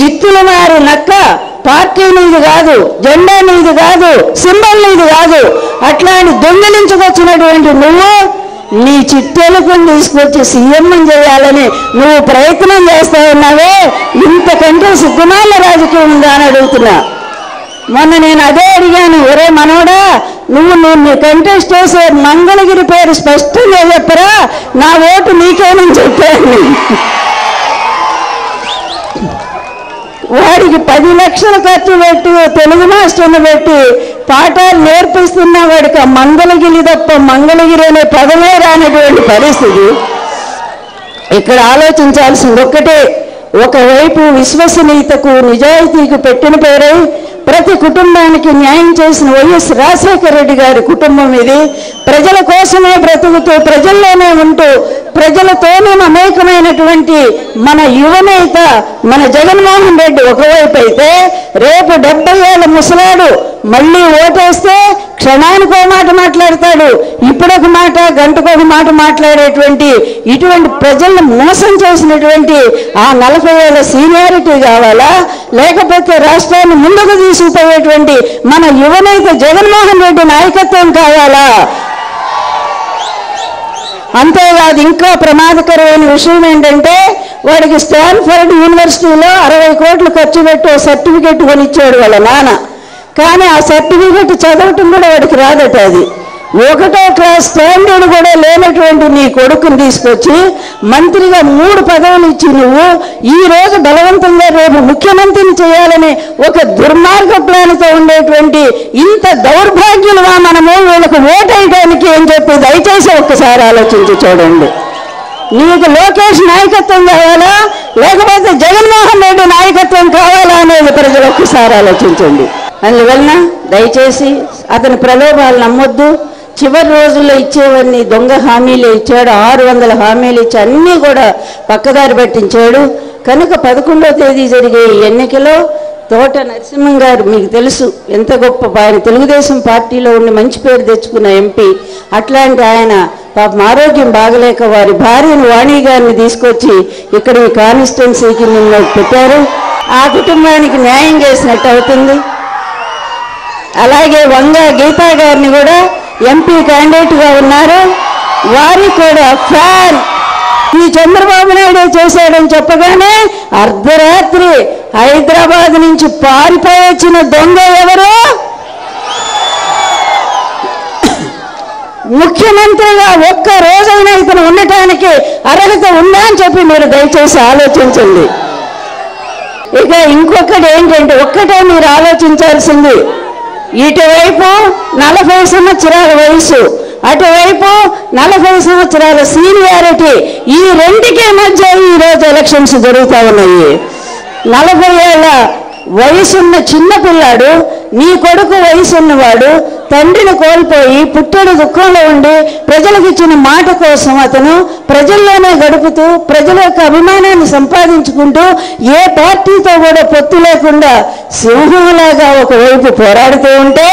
జిత్తుల వారు నక్క పార్టీ నీది కాదు జెండా నీది కాదు సింబల్ నీది కాదు. అట్లా అని దొంగిలించుకొచ్చినటువంటి నువ్వు నీ చిట్టెలుకుని తీసుకొచ్చి సీఎం చేయాలని నువ్వు ప్రయత్నం చేస్తా ఉన్నావే? ఇంతకంటే సిగ్గుమాల రాజకీయం ఉందా అని అడుగుతున్నా. మొన్న నేను అదే అడిగాను ఒరే మనోడా నువ్వు నువ్వు కంటెస్ట్ చేసే మంగళగిరి పేరు స్పష్టంగా చెప్పరా? నా ఓటు నీకేనని చెప్పాను. వాడికి పది లక్షలు ఖర్చు పెట్టి తెలుగు మాస్టర్ని పెట్టి పాఠాలు నేర్పిస్తున్న వాడికి ఆ మంగళగిరి తప్ప మంగళగిరి అనే పదమే రానటువంటి పరిస్థితి. ఇక్కడ ఆలోచించాల్సింది ఒక్కటే. ఒకవైపు విశ్వసనీయతకు నిజాయితీకి పెట్టిన పేరై ప్రతి కుటుంబానికి న్యాయం చేసిన వైఎస్ రాజశేఖర రెడ్డి గారి కుటుంబం ఇది. ప్రజల కోసమే బ్రతుకుతూ ప్రజల్లోనే ఉంటూ ప్రజలతోనే మమేకమైనటువంటి మన యువనేత మన జగన్మోహన్ రెడ్డి ఒకవైపు అయితే రేపు డెబ్బై ఏళ్ళ ముసలాడు మళ్ళీ ఓటేస్తే క్షణానికి ఒక మాట మాట్లాడతాడు. ఇప్పుడొక మాట గంటకొక మాట మాట్లాడేటువంటి ఇటువంటి ప్రజలను మోసం చేసినటువంటి ఆ నలభై ఏళ్ళ సీనియారిటీ కావాలా? లేకపోతే రాష్ట్రాన్ని ముందుకు తీసుకుపోయేటువంటి మన యువనేత జగన్మోహన్ రెడ్డి నాయకత్వం కావాలా? అంతేకాదు ఇంకా ప్రమాదకరమైన విషయం ఏంటంటే వాడికి స్టాన్ఫర్డ్ యూనివర్సిటీలో అరవై కోట్లు ఖర్చు పెట్టి ఓ సర్టిఫికెట్ కొనిచ్చాడు వాళ్ళ నాన్న. కానీ ఆ సర్టిఫికెట్ చదవటం కూడా వాడికి రాదట అది. ఒకటో క్లాస్ స్టాండర్డ్ కూడా లేనటువంటి నీ కొడుకుని తీసుకొచ్చి మంత్రిగా మూడు పదవులు ఇచ్చి నువ్వు ఈ రోజు బలవంతంగా రేపు ముఖ్యమంత్రిని చేయాలని ఒక దుర్మార్గ ప్లాన్తో ఉండేటువంటి ఇంత దౌర్భాగ్యులుగా మనము వీళ్ళకు ఓటేయడానికి అని చెప్పి దయచేసి ఒక్కసారి ఆలోచించి చూడండి. నీకు లోకేష్ నాయకత్వం కావాలా? లేకపోతే జగన్మోహన్ రెడ్డి నాయకత్వం కావాలా అనేది ప్రజలు ఒక్కసారి ఆలోచించండి. అందువలన దయచేసి అతని ప్రలోభాలు నమ్మొద్దు. చివరి రోజుల్లో ఇచ్చేవన్నీ దొంగ హామీలు ఇచ్చాడు ఆరు వందల హామీలు ఇచ్చి అన్నీ కూడా పక్కదారి పట్టించాడు. కనుక పదకొండో తేదీ జరిగే ఈ ఎన్నికలో తోట నరసింహం గారు మీకు తెలుసు ఎంత గొప్ప ఆయన తెలుగుదేశం పార్టీలో ఉండి మంచి పేరు తెచ్చుకున్న ఎంపీ. అట్లాంటి ఆయన పాపం ఆరోగ్యం బాగలేక వారి భార్యను వాణి గారిని తీసుకొచ్చి ఇక్కడ ఈ కాన్స్టిట్యున్సీకి మిమ్మల్ని పెట్టారు. ఆ కుటుంబానికి న్యాయం చేసినట్టు అవుతుంది. అలాగే వంగ గీతా గారిని కూడా ఎంపీ క్యాండిడేట్గా ఉన్నారు. వారికి కూడా ఫ్యాన్. ఈ చంద్రబాబు నాయుడు చేశాడని చెప్పగానే అర్ధరాత్రి హైదరాబాద్ నుంచి పారిపోయి వచ్చిన దొంగ ఎవరు? ముఖ్యమంత్రిగా ఒక్క రోజైనా ఇతను ఉండటానికి అర్హత ఉందా అని చెప్పి మీరు దయచేసి ఆలోచించండి. ఇక ఇంకొకటి ఏంటంటే ఒక్కటే మీరు ఆలోచించాల్సింది ఇటువైపు నలభై సంవత్సరాల వయసు అటువైపు నలభై సంవత్సరాల సీనియారిటీ ఈ రెండికి మధ్య ఈరోజు ఎలక్షన్స్ జరుగుతూ ఉన్నాయి. నలభై ఏళ్ళ వయసున్న చిన్నపిల్లాడు నీ కొడుకు వయసున్నవాడు తండ్రిని కోల్పోయి పుట్టెడు దుఃఖంలో ఉండి ప్రజలకు ఇచ్చిన మాట కోసం అతను ప్రజల్లోనే గడుపుతూ ప్రజల యొక్క అభిమానాన్ని సంపాదించుకుంటూ ఏ పార్టీతో కూడా పొత్తు లేకుండా సింహంలాగా ఒకవైపు పోరాడుతూ ఉంటే